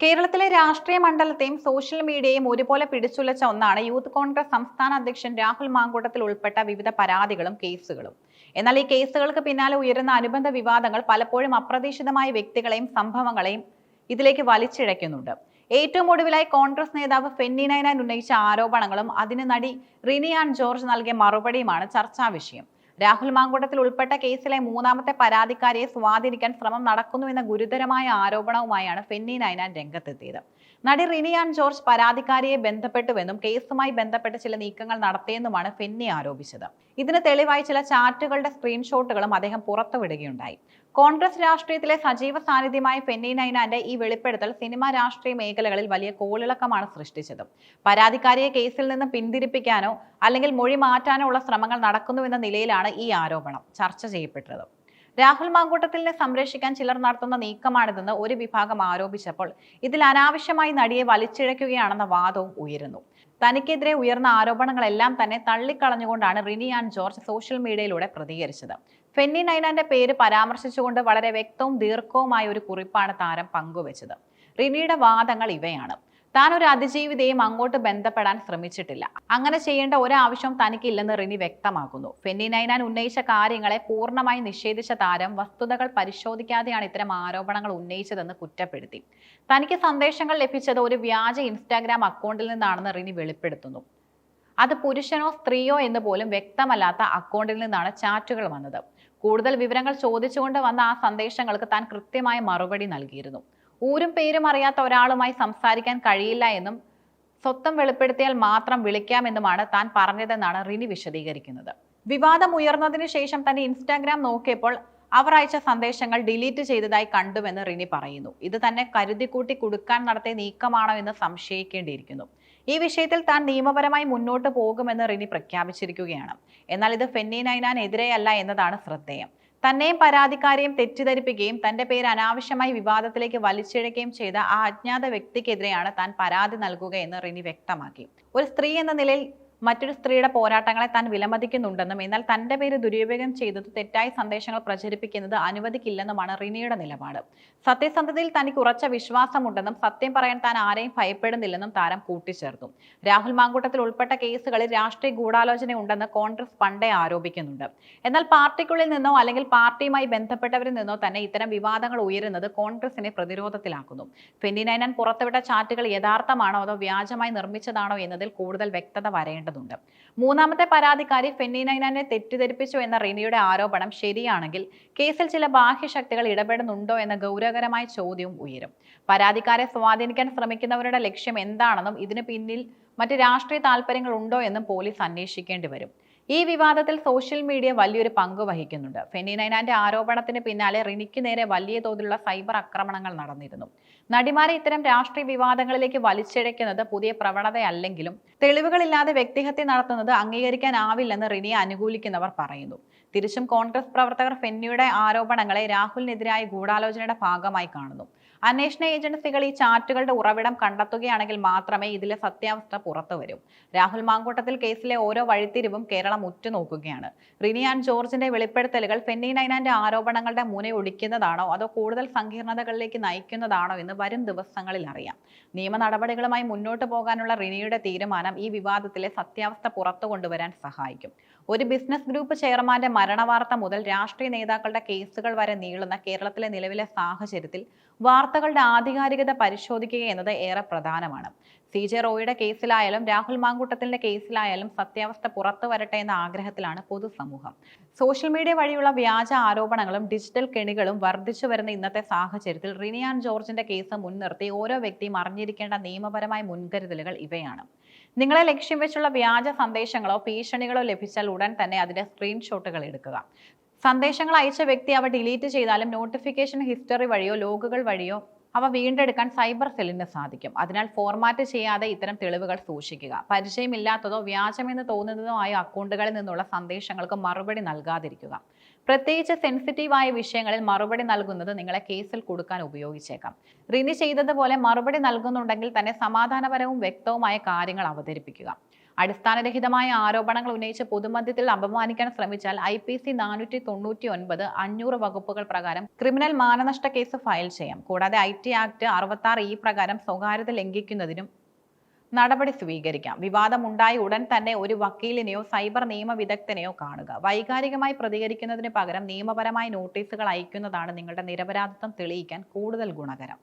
കേരളത്തിലെ രാഷ്ട്രീയ മണ്ഡലത്തെയും സോഷ്യൽ മീഡിയയും ഒരുപോലെ പിടിച്ചുലച്ച ഒന്നാണ് യൂത്ത് കോൺഗ്രസ് സംസ്ഥാന അധ്യക്ഷൻ രാഹുൽ മാങ്കൂട്ടത്തിൽ ഉൾപ്പെട്ട വിവിധ പരാതികളും കേസുകളും. എന്നാൽ ഈ കേസുകൾക്ക് പിന്നാലെ ഉയരുന്ന അനുബന്ധ വിവാദങ്ങൾ പലപ്പോഴും അപ്രതീക്ഷിതമായ വ്യക്തികളെയും സംഭവങ്ങളെയും ഇതിലേക്ക് വലിച്ചിഴയ്ക്കുന്നുണ്ട്. ഏറ്റവും ഒടുവിലായി കോൺഗ്രസ് നേതാവ് ഫെന്നി നൈനാൻ ഉന്നയിച്ച ആരോപണങ്ങളും അതിന് നടി റിനിയാൻ ജോർജ് നൽകിയ മറുപടിയുമാണ് ചർച്ചാ വിഷയം. രാഹുൽ മാങ്കൂട്ടത്തിൽ ഉൾപ്പെട്ട കേസിലെ മൂന്നാമത്തെ പരാതിക്കാരിയെ സ്വാധീനിക്കാൻ ശ്രമം നടക്കുന്നുവെന്ന ഗുരുതരമായ ആരോപണവുമായാണ് ഫെന്നി നൈനാൻ രംഗത്തെത്തിയത്. നടി റിനിയാൻ ജോർജ് പരാതിക്കാരിയെ ബന്ധപ്പെട്ടുവെന്നും കേസുമായി ബന്ധപ്പെട്ട് ചില നീക്കങ്ങൾ നടത്തിയെന്നുമാണ് ഫെന്നി ആരോപിച്ചത്. ഇതിന് തെളിവായി ചില ചാറ്റുകളുടെ സ്ക്രീൻഷോട്ടുകളും അദ്ദേഹം പുറത്തുവിടുകയുണ്ടായി. കോൺഗ്രസ് രാഷ്ട്രീയത്തിലെ സജീവ സാന്നിധ്യമായ ഫെന്നി നൈനാന്റെ ഈ വെളിപ്പെടുത്തൽ സിനിമാ രാഷ്ട്രീയ മേഖലകളിൽ വലിയ കോളിളക്കമാണ് സൃഷ്ടിച്ചത്. പരാതിക്കാരിയെ കേസിൽ നിന്ന് പിന്തിരിപ്പിക്കാനോ അല്ലെങ്കിൽ മൊഴി മാറ്റാനോ ഉള്ള ശ്രമങ്ങൾ നടക്കുന്നുവെന്ന നിലയിലാണ് ഈ ആരോപണം ചർച്ച ചെയ്യപ്പെട്ടത്. രാഹുൽ മാങ്കൂട്ടത്തിലിനെ സംരക്ഷിക്കാൻ ചിലർ നടത്തുന്ന നീക്കമാണിതെന്ന് ഒരു വിഭാഗം ആരോപിച്ചപ്പോൾ ഇതിൽ അനാവശ്യമായി നടിയെ വലിച്ചിഴയ്ക്കുകയാണെന്ന വാദവും ഉയരുന്നു. തനിക്കെതിരെ ഉയർന്ന ആരോപണങ്ങളെല്ലാം തന്നെ തള്ളിക്കളഞ്ഞുകൊണ്ടാണ് റിനി ആൻഡ് ജോർജ് സോഷ്യൽ മീഡിയയിലൂടെ പ്രതികരിച്ചത്. ഫെന്നി നൈനാന്റെ പേര് പരാമർശിച്ചുകൊണ്ട് വളരെ വ്യക്തവും ദീർഘവുമായ ഒരു കുറിപ്പാണ് താരം പങ്കുവച്ചത്. റിനിയുടെ വാദങ്ങൾ ഇവയാണ്. താൻ ഒരു അതിജീവിതയും അങ്ങോട്ട് ബന്ധപ്പെടാൻ ശ്രമിച്ചിട്ടില്ല. അങ്ങനെ ചെയ്യേണ്ട ഒരാവശ്യം തനിക്കില്ലെന്ന് റിനി വ്യക്തമാക്കുന്നു. ഫെന്നി നൈനാൻ ഉന്നയിച്ച കാര്യങ്ങളെ പൂർണമായി നിഷേധിച്ച താരം വസ്തുതകൾ പരിശോധിക്കാതെയാണ് ഇത്തരം ആരോപണങ്ങൾ ഉന്നയിച്ചതെന്ന് കുറ്റപ്പെടുത്തി. തനിക്ക് സന്ദേശങ്ങൾ ലഭിച്ചത് ഒരു വ്യാജ ഇൻസ്റ്റാഗ്രാം അക്കൗണ്ടിൽ നിന്നാണെന്ന് റിനി വെളിപ്പെടുത്തുന്നു. അത് പുരുഷനോ സ്ത്രീയോ എന്ന് പോലും വ്യക്തമല്ലാത്ത അക്കൗണ്ടിൽ നിന്നാണ് ചാറ്റുകൾ വന്നത്. കൂടുതൽ വിവരങ്ങൾ ചോദിച്ചുകൊണ്ട് വന്ന ആ സന്ദേശങ്ങൾക്ക് താൻ കൃത്യമായ മറുപടി നൽകിയിരുന്നു. ഊരും പേരും അറിയാത്ത ഒരാളുമായി സംസാരിക്കാൻ കഴിയില്ല എന്നും സ്വത്തം വെളിപ്പെടുത്തിയാൽ മാത്രം വിളിക്കാമെന്നുമാണ് താൻ പറഞ്ഞതെന്നാണ് റിനി വിശദീകരിക്കുന്നത്. വിവാദം ഉയർന്നതിന് ശേഷം തന്നെ ഇൻസ്റ്റാഗ്രാം നോക്കിയപ്പോൾ അവർ അയച്ച സന്ദേശങ്ങൾ ഡിലീറ്റ് ചെയ്തതായി കണ്ടുവെന്ന് റിനി പറയുന്നു. ഇത് തന്നെ കരുതിക്കൂട്ടി കൊടുക്കാൻ നടത്തിയ നീക്കമാണോ എന്ന് സംശയിക്കേണ്ടിയിരിക്കുന്നു. ഈ വിഷയത്തിൽ താൻ നിയമപരമായി മുന്നോട്ട് പോകുമെന്ന് റിനി പ്രഖ്യാപിച്ചിരിക്കുകയാണ്. എന്നാൽ ഇത് ഫെന്നി നൈനാനെതിരെയല്ല എന്നതാണ് ശ്രദ്ധേയം. തന്നെയും പരാതിക്കാരെയും തെറ്റിദ്ധരിപ്പിക്കുകയും തന്റെ പേര് അനാവശ്യമായി വിവാദത്തിലേക്ക് വലിച്ചിഴക്കുകയും ചെയ്ത ആ അജ്ഞാത വ്യക്തിക്കെതിരെയാണ് താൻ പരാതി നൽകുക എന്ന് റിനി വ്യക്തമാക്കി. ഒരു സ്ത്രീ എന്ന നിലയിൽ മറ്റൊരു സ്ത്രീയുടെ പോരാട്ടങ്ങളെ താൻ വിലമതിക്കുന്നുണ്ടെന്നും എന്നാൽ തന്റെ പേര് ദുരുപയോഗം ചെയ്തത് തെറ്റായ സന്ദേശങ്ങൾ പ്രചരിപ്പിക്കുന്നത് അനുവദിക്കില്ലെന്നുമാണ് റിനിയുടെ നിലപാട്. സത്യസന്ധതയിൽ തനിക്ക് ഉറച്ച വിശ്വാസമുണ്ടെന്നും സത്യം പറയാൻ താൻ ആരെയും ഭയപ്പെടുന്നില്ലെന്നും താരം കൂട്ടിച്ചേർത്തു. രാഹുൽ മാങ്കൂട്ടത്തിൽ ഉൾപ്പെട്ട കേസുകളിൽ രാഷ്ട്രീയ ഗൂഢാലോചന ഉണ്ടെന്ന് കോൺഗ്രസ് പണ്ടേ ആരോപിക്കുന്നുണ്ട്. എന്നാൽ പാർട്ടിക്കുള്ളിൽ നിന്നോ അല്ലെങ്കിൽ പാർട്ടിയുമായി ബന്ധപ്പെട്ടവരിൽ നിന്നോ തന്നെ ഇത്തരം വിവാദങ്ങൾ ഉയരുന്നത് കോൺഗ്രസിനെ പ്രതിരോധത്തിലാക്കുന്നു. നൈനാൻ പുറത്തുവിട്ട ചാറ്റുകൾ യഥാർത്ഥമാണോ അതോ വ്യാജമായി നിർമ്മിച്ചതാണോ എന്നതിൽ കൂടുതൽ വ്യക്തത വരേണ്ടതുണ്ട് മൂന്നാമത്തെ പരാതിക്കാരി ഫെന്നി നൈനാനെ തെറ്റിദ്ധരിപ്പിച്ചു എന്ന റിനിയുടെ ആരോപണം ശരിയാണെങ്കിൽ കേസിൽ ചില ബാഹ്യശക്തികൾ ഇടപെടുന്നുണ്ടോ എന്ന ഗൗരവകരമായ ചോദ്യവും ഉയരും. പരാതിക്കാരെ സ്വാധീനിക്കാൻ ശ്രമിക്കുന്നവരുടെ ലക്ഷ്യം എന്താണെന്നും ഇതിന് പിന്നിൽ മറ്റ് രാഷ്ട്രീയ താല്പര്യങ്ങൾ ഉണ്ടോ എന്നും പോലീസ് അന്വേഷിക്കേണ്ടി വരും. ഈ വിവാദത്തിൽ സോഷ്യൽ മീഡിയ വലിയൊരു പങ്ക് വഹിക്കുന്നുണ്ട്. ഫെന്നി നൈനാന്റെ ആരോപണത്തിന് പിന്നാലെ റിനിക്ക് നേരെ വലിയ തോതിലുള്ള സൈബർ ആക്രമണങ്ങൾ നടന്നിരുന്നു. നടിമാരെ ഇത്തരം രാഷ്ട്രീയ വിവാദങ്ങളിലേക്ക് വലിച്ചിഴയ്ക്കുന്നത് പുതിയ പ്രവണതയല്ലെങ്കിലും തെളിവുകളില്ലാതെ വ്യക്തിഹത്യ നടത്തുന്നത് അംഗീകരിക്കാനാവില്ലെന്ന് റിനിയെ അനുകൂലിക്കുന്നവർ പറയുന്നു. തിരിച്ചും കോൺഗ്രസ് പ്രവർത്തകർ ഫെന്നിയുടെ ആരോപണങ്ങളെ രാഹുലിനെതിരായ ഗൂഢാലോചനയുടെ ഭാഗമായി കാണുന്നു. അന്വേഷണ ഏജൻസികൾ ഈ ചാറ്റുകളുടെ ഉറവിടം കണ്ടെത്തുകയാണെങ്കിൽ മാത്രമേ ഇതിലെ സത്യാവസ്ഥ പുറത്തു വരൂ രാഹുൽ മാങ്കൂട്ടത്തിൽ കേസിലെ ഓരോ വഴിത്തിരിവും കേരളം ഉറ്റുനോക്കുകയാണ്. റിനിയാൻ ജോർജിന്റെ വെളിപ്പെടുത്തലുകൾ ഫെന്നി നൈനാന്റെ ആരോപണങ്ങളുടെ മുനയൊടിക്കുന്നതാണോ അതോ കൂടുതൽ സങ്കീർണതകളിലേക്ക് നയിക്കുന്നതാണോ എന്ന് വരും ദിവസങ്ങളിൽ അറിയാം. നിയമ നടപടികളുമായി മുന്നോട്ട് പോകാനുള്ള റിനിയുടെ തീരുമാനം ഈ വിവാദത്തിലെ സത്യാവസ്ഥ പുറത്തു കൊണ്ടുവരാൻ സഹായിക്കും. ഒരു ബിസിനസ് ഗ്രൂപ്പ് ചെയർമാന്റെ മരണവാർത്ത മുതൽ രാഷ്ട്രീയ നേതാക്കളുടെ കേസുകൾ വരെ നീളുന്ന കേരളത്തിലെ നിലവിലെ സാഹചര്യത്തിൽ വാർത്തകളുടെ ആധികാരികത പരിശോധിക്കുക എന്നത് ഏറെ പ്രധാനമാണ്. സി ജെ റോയുടെ കേസിലായാലും രാഹുൽ മാങ്കൂട്ടത്തിന്റെ കേസിലായാലും സത്യാവസ്ഥ പുറത്തു വരട്ടെ എന്ന ആഗ്രഹത്തിലാണ് പൊതുസമൂഹം. സോഷ്യൽ മീഡിയ വഴിയുള്ള വ്യാജ ആരോപണങ്ങളും ഡിജിറ്റൽ കെണികളും വർദ്ധിച്ചു വരുന്ന ഇന്നത്തെ സാഹചര്യത്തിൽ റിനിയാൻ ജോർജിന്റെ കേസ് മുൻനിർത്തി ഓരോ വ്യക്തിയും അറിഞ്ഞിരിക്കേണ്ട നിയമപരമായ മുൻകരുതലുകൾ ഇവയാണ്. നിങ്ങളെ ലക്ഷ്യം വെച്ചുള്ള വ്യാജ സന്ദേശങ്ങളോ ഭീഷണികളോ ലഭിച്ചാൽ ഉടൻ തന്നെ അതിന്റെ സ്ക്രീൻഷോട്ടുകൾ എടുക്കുക. സന്ദേശങ്ങൾ അയച്ച വ്യക്തി അവ ഡിലീറ്റ് ചെയ്താലും നോട്ടിഫിക്കേഷൻ ഹിസ്റ്ററി വഴിയോ ലോഗുകൾ വഴിയോ അവ വീണ്ടെടുക്കാൻ സൈബർ സെല്ലിന് സാധിക്കും. അതിനാൽ ഫോർമാറ്റ് ചെയ്യാതെ ഇത്തരം തെളിവുകൾ സൂക്ഷിക്കുക. പരിചയമില്ലാത്തതോ വ്യാജമെന്ന് തോന്നുന്നതോ ആയ അക്കൗണ്ടുകളിൽ നിന്നുള്ള സന്ദേശങ്ങൾക്ക് മറുപടി നൽകാതിരിക്കുക. പ്രത്യേകിച്ച് സെൻസിറ്റീവായ വിഷയങ്ങളിൽ മറുപടി നൽകുന്നത് നിങ്ങളെ കേസിൽ കൊടുക്കാൻ ഉപയോഗിച്ചേക്കാം. റിനി ചെയ്തതുപോലെ മറുപടി നൽകുന്നുണ്ടെങ്കിൽ തന്നെ സമാധാനപരവും വ്യക്തവുമായ കാര്യങ്ങൾ അവതരിപ്പിക്കുക. അടിസ്ഥാനരഹിതമായ ആരോപണങ്ങൾ ഉന്നയിച്ച് പൊതുമധ്യത്തിൽ അപമാനിക്കാൻ ശ്രമിച്ചാൽ ഐ പി സി നാനൂറ്റി തൊണ്ണൂറ്റി ഒൻപത് അഞ്ഞൂറ് വകുപ്പുകൾ പ്രകാരം ക്രിമിനൽ മാനനഷ്ട കേസ് ഫയൽ ചെയ്യാം. കൂടാതെ ഐ ടി ആക്ട് അറുപത്തി ഈ പ്രകാരം സ്വകാര്യത ലംഘിക്കുന്നതിനും നടപടി സ്വീകരിക്കാം. വിവാദമുണ്ടായി ഉടൻ തന്നെ ഒരു വക്കീലിനെയോ സൈബർ നിയമ വിദഗ്ധനെയോ കാണുക. വൈകാരികമായി പ്രതികരിക്കുന്നതിന് പകരം നിയമപരമായ നോട്ടീസുകൾ അയക്കുന്നതാണ് നിങ്ങളുടെ നിരപരാധിത്വം തെളിയിക്കാൻ കൂടുതൽ ഗുണകരം.